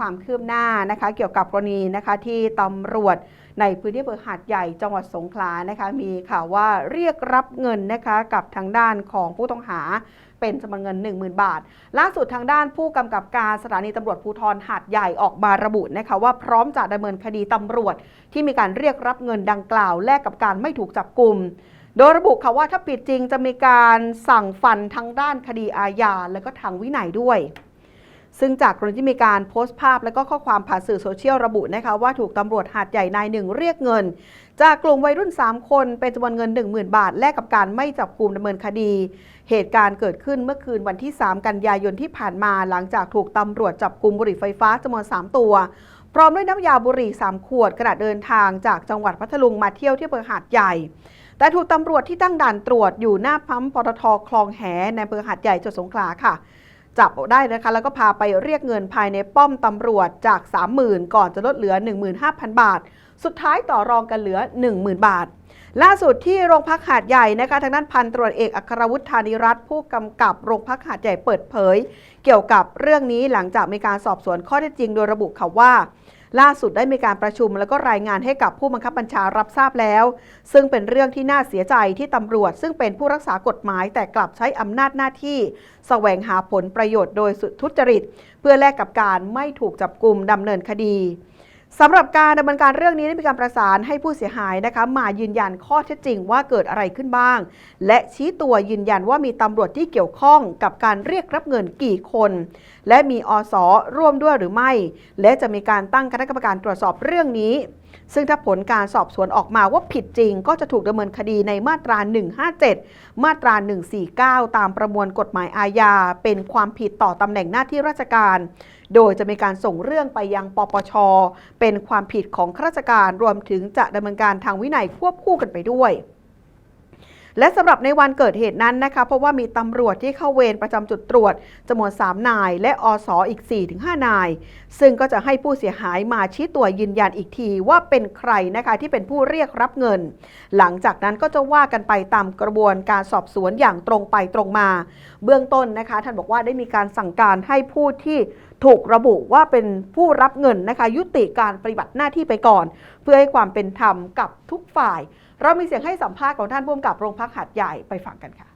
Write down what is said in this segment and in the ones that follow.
ความคืบหน้านะคะ เกี่ยวกับกรณีนะคะที่ตำรวจในพื้นที่อำเภอหาดใหญ่จังหวัดสงขลานะคะ มีข่าวว่าเรียกรับเงินนะคะกับทางด้านของผู้ต้องหาเป็นจำนวนเงิน 10,000 บาท ล่าสุดทางด้านผู้กำกับการสถานีตำรวจภูธรหาดใหญ่ออกมาระบุนะคะว่าพร้อมจะดำเนินคดีตำรวจ ที่มีการเรียกรับเงินดังกล่าวแลกกับการไม่ถูกจับกลุ่มโดยระบุค่ะว่าถ้าผิดจริงจะมีการสั่งฟันทั้งด้านคดีอาญาและก็ทางวินัยด้วย ซึ่งจากกรณีที่มีการโพสต์ภาพและก็ข้อความผ่านสื่อโซเชียลระบุนะคะว่าถูกตำรวจหาดใหญ่นายหนึ่งเรียกเงิน จากกลุ่มวัยรุ่น 3 คนเป็นจำนวนเงิน 10,000 บาท แลกกับการไม่จับกลุ่มดำเนินคดี เหตุการณ์เกิดขึ้นเมื่อคืนวันที่ 3 กันยายนที่ผ่านมาหลังจากถูกตำรวจจับกลุ่มบุหรี่ไฟฟ้าจำนวน 3 ตัว พร้อมด้วยน้ำยาบุหรี่ 3 ขวดขณะเดินทางจากจังหวัดพัทลุงมาเที่ยวที่อำเภอหาดใหญ่แต่ถูกตำรวจที่ตั้งด่านตรวจอยู่หน้าปั๊มปตทคลองแหในอำเภอหาดใหญ่จังหวัดสงขลาค่ะ จับได้นะคะ แล้วก็พาไปเรียกเงินภายในป้อมตำรวจจาก 30,000 ก่อนจะลดเหลือ 15,000 บาท สุดท้ายต่อรองกันเหลือ 10,000 บาท ล่าสุดที่โรงพักหาดใหญ่นะคะทางด้านพันตรวจเอกอัครวุฒิธานิรัตน์ผู้กำกับโรงพักหาดใหญ่เปิดเผย เกี่ยวกับเรื่องนี้หลังจากมีการสอบสวนข้อเท็จจริงโดยระบุค่ะว่า ล่าสุดได้มีการประชุม แล้วก็รายงานให้กับผู้บังคับบัญชารับทราบแล้ว ซึ่งเป็นเรื่องที่น่าเสียใจที่ตำรวจ ซึ่งเป็นผู้รักษากฎหมายแต่กลับใช้อำนาจหน้าที่แสวงหาผลประโยชน์โดยสุดทุจริต เพื่อแลกกับการไม่ถูกจับกลุ่มดำเนินคดี สำหรับการดำเนินการเรื่องนี้ได้มีการประสานให้ผู้เสียหายนะคะมายืนยันข้อเท็จจริงว่าเกิดอะไรขึ้นบ้าง และชี้ตัวยืนยันว่ามีตำรวจที่เกี่ยวข้องกับการเรียกรับเงินกี่คน และมีอสร่วมด้วยหรือไม่ และจะมีการตั้งคณะกรรมการตรวจสอบเรื่องนี้ ซึ่งถ้าผลการสอบสวนออกมาว่าผิดจริง ก็จะถูกดำเนินคดีในมาตรา 157 มาตรา 149 ตามประมวลกฎหมายอาญา เป็นความผิดต่อตำแหน่งหน้าที่ราชการ โดยจะมีการส่งเรื่องไปยังปปช เป็นความผิดของข้าราชการรวมถึงจะดำเนินการทางวินัยควบคู่กันไปด้วย และสำหรับในวันเกิดเหตุนั้นนะคะเพราะว่ามีตำรวจที่เข้าเวรประจำจุดตรวจจำนวน 3 นาย และอสออีก 4-5 นาย ซึ่งก็จะให้ผู้เสียหายมาชี้ตัวยืนยันอีกทีว่าเป็นใครนะคะที่เป็นผู้เรียกรับเงิน หลังจากนั้นก็จะว่ากันไปตามกระบวนการสอบสวนอย่างตรงไปตรงมา เบื้องต้นนะคะ ท่านบอกว่าได้มีการสั่งการให้ผู้ที่ถูกระบุว่าเป็นผู้รับเงินนะคะยุติการปฏิบัติหน้าที่ไปก่อน เพื่อให้ความเป็นธรรมกับทุกฝ่าย เรามีเสียงให้สัมภาษณ์ของท่านผู้กำกับโรงพักหัดใหญ่ไปฟังกันค่ะ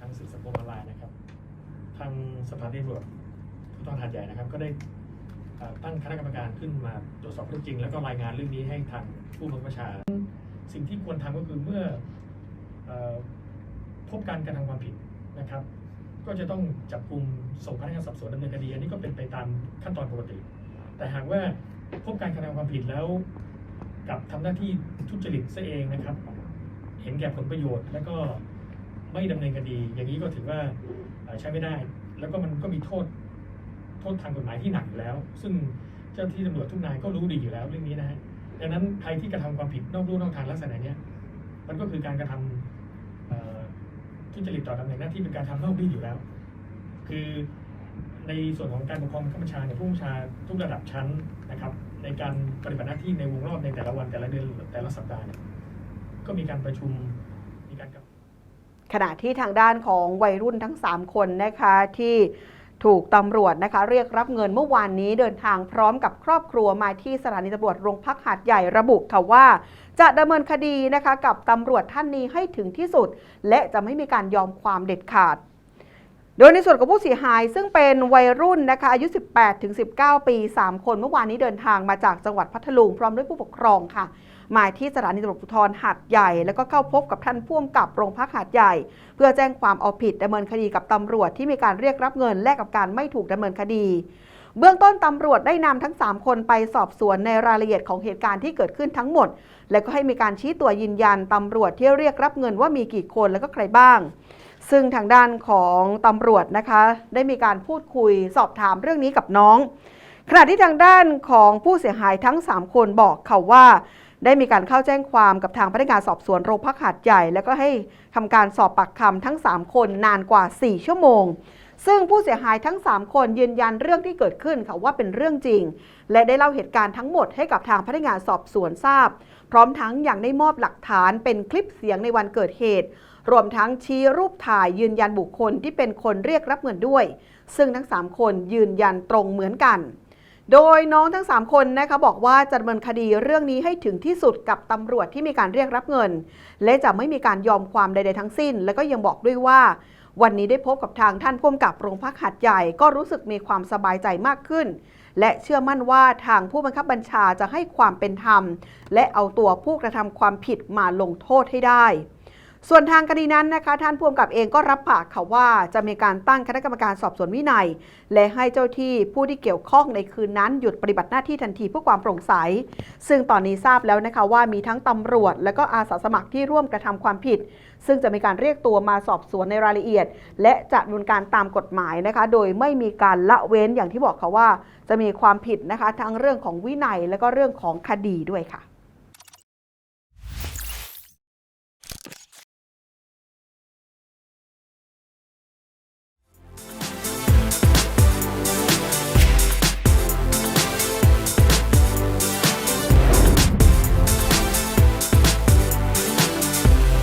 ทางสื่อสังคมออนไลน์นะครับ ทางสถานีตำรวจภูธรหาดใหญ่นะครับ ก็ได้ตั้งคณะกรรมการขึ้นมาตรวจสอบข้อเท็จริง แล้วก็รายงานเรื่องนี้ให้ทางผู้บังคับบัญชา สิ่งที่ควรทำก็คือเมื่อเออพบการกระทำความผิดนะครับ ก็จะต้องจับกลุ่มส่งพนักงานสอบสวนดำเนินคดีอันนี้ก็เป็นไปตามขั้นตอนปกติ แต่หากว่าพบการกระทำความผิดแล้วกับทำหน้าที่ทุจริตซะเองนะครับ เห็นแก่ผลประโยชน์ แล้วก็ไม่ดำเนินคดี อย่างนี้ก็ถือว่าใช้ไม่ได้ แล้วก็มันก็มีโทษโทษทางกฎหมายที่หนักอยู่แล้ว ซึ่งเจ้าที่ตำรวจทุกนายก็รู้ดีอยู่แล้วเรื่องนี้นะฮะดังนั้นใครที่กระทำความผิดนอกลู่นอกทางลักษณะนี้มันก็คือการกระทำ ทุจริตต่อตำแหน่งหน้าที่เป็นการทำนอกรีดอยู่แล้ว คือในส่วนของการปกครองข้ามชาเนี่ยผู้บัญชาทุกระดับชั้นนะครับ ในการปฏิบัติหน้าที่ในวงรอบในแต่ละวันแต่ละเดือนแต่ละสัปดาห์เนี่ยก็มีการประชุมมีการกำขณะที่ทางด้านของวัยรุ่นทั้ง 3 คนนะคะที่ ถูกตำรวจนะคะเรียกรับเงินเมื่อวานนี้เดินทางพร้อมกับครอบครัวมาที่สถานีตำรวจโรงพักหาดใหญ่ระบุค่ะว่า จะดำเนินคดีนะคะกับตำรวจท่านนี้ให้ถึงที่สุด และจะไม่มีการยอมความเด็ดขาด โดยในส่วนของผู้เสียหายซึ่งเป็นวัยรุ่นนะคะอายุ 18-19 ปี 3 คนเมื่อวานนี้เดินทางมาจากจังหวัดพัทลุงพร้อมด้วยผู้ปกครองค่ะ มาที่สถานีตำรวจภูธรหาดใหญ่ แล้วก็เข้าพบกับท่านผู้กำกับโรงพักหาดใหญ่ เพื่อแจ้งความเอาผิดดำเนินคดีกับตำรวจที่มีการเรียกรับเงินแลกกับการไม่ถูกดำเนินคดีเบื้องต้นตำรวจได้นำทั้ง 3 คนไปสอบสวนในรายละเอียดของเหตุการณ์ที่เกิดขึ้นทั้งหมด และก็ให้มีการชี้ตัวยืนยันตำรวจที่เรียกรับเงินว่ามีกี่คนแล้วก็ใครบ้าง ซึ่งทางด้านของตำรวจนะคะ ได้มีการพูดคุยสอบถามเรื่องนี้กับน้อง ขณะที่ทางด้านของผู้เสียหายทั้ง 3 คนบอกเขาว่า ได้มีการเข้าแจ้งความกับทางพนักงานสอบสวนโรงพักหาดใหญ่ แล้วก็ให้ทำการสอบปากคำทั้ง 3 คนนานกว่า 4 ชั่วโมง ซึ่งผู้เสียหายทั้ง 3 คนยืนยันเรื่องที่เกิดขึ้นค่ะว่าเป็นเรื่องจริง และได้เล่าเหตุการณ์ทั้งหมดให้กับทางพนักงานสอบสวนทราบ พร้อมทั้งยังได้มอบหลักฐานเป็นคลิปเสียงในวันเกิดเหตุ รวมทั้งชี้รูปถ่ายยืนยันบุคคลที่เป็นคนเรียกรับเงินด้วย ซึ่งทั้ง 3 คนยืนยันตรงเหมือนกัน โดยน้องทั้ง 3 คนนะคะบอกว่าจะดำเนินคดีเรื่องนี้ให้ถึงที่สุดกับตำรวจที่มีการเรียกรับเงิน และจะไม่มีการยอมความใดๆทั้งสิ้น แล้วก็ยังบอกด้วยว่า วันนี้ได้พบกับทางท่านผู้กำกับโรงพักหัดใหญ่ก็รู้สึกมีความสบายใจมากขึ้น และเชื่อมั่นว่าทางผู้บังคับบัญชาจะให้ความเป็นธรรม และเอาตัวผู้กระทำความผิดมาลงโทษให้ได้ ส่วนทางคดีนั้นนะคะท่านผู้กำกับเองก็รับปากค่ะว่าจะมีการตั้งคณะกรรมการสอบสวนวินัย และให้เจ้าที่ผู้ที่เกี่ยวข้องในคืนนั้นหยุดปฏิบัติหน้าที่ทันทีเพื่อความโปร่งใส ซึ่งตอนนี้ทราบแล้วนะคะว่ามีทั้งตำรวจ และก็อาสาสมัครที่ร่วมกระทำความผิด ซึ่งจะมีการเรียกตัวมาสอบสวนในรายละเอียด และจะดำเนินการตามกฎหมายนะคะ โดยไม่มีการละเว้นอย่างที่บอกค่ะว่า จะมีความผิดนะคะทั้งเรื่องของวินัยและก็เรื่องของคดีด้วยค่ะ